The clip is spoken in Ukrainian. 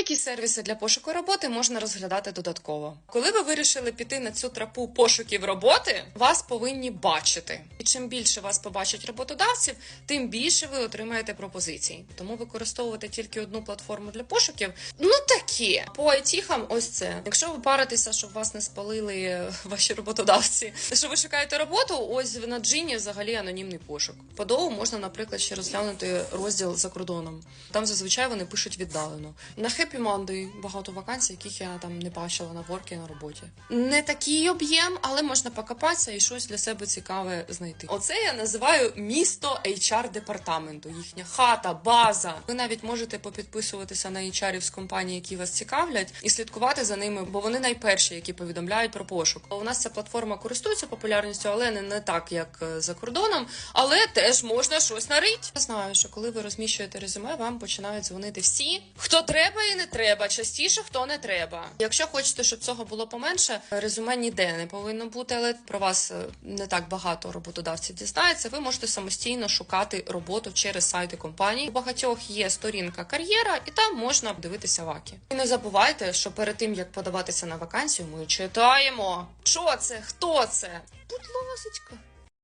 Які сервіси для пошуку роботи можна розглядати додатково? Коли ви вирішили піти на цю трапу пошуків роботи, вас повинні бачити. І чим більше вас побачать роботодавців, тим більше ви отримаєте пропозицій. Тому використовувати тільки одну платформу для пошуків. Ну такі по айтіхам, ось це. Якщо ви паритеся, щоб вас не спалили ваші роботодавці, що ви шукаєте роботу, ось на джині взагалі анонімний пошук. По доу можна, наприклад, ще розглянути розділ за кордоном. Там зазвичай вони пишуть віддалено. На Monday багато вакансій, яких я там не бачила на воркі на роботі. Не такий об'єм, але можна покопатися і щось для себе цікаве знайти. Оце я називаю місто HR департаменту. Їхня хата, база. Ви навіть можете попідписуватися на HR з компаній, які вас цікавлять, і слідкувати за ними, бо вони найперші, які повідомляють про пошук. У нас ця платформа користується популярністю, але не, не так, як е, за кордоном. Але теж можна щось нарить. Я знаю, що коли ви розміщуєте резюме, вам починають дзвонити всі, хто треба і не треба, частіше хто не треба. Якщо хочете, щоб цього було поменше, резюме ніде не повинно бути, але про вас е, не так багато роботодавців дізнається. Ви можете самостійно шукати роботу через сайти компаній. У багатьох є сторінка кар'єра, і там можна дивитися ваки. І не забувайте, що перед тим як подаватися на вакансію, ми читаємо, що це, хто це. Будь ласочка.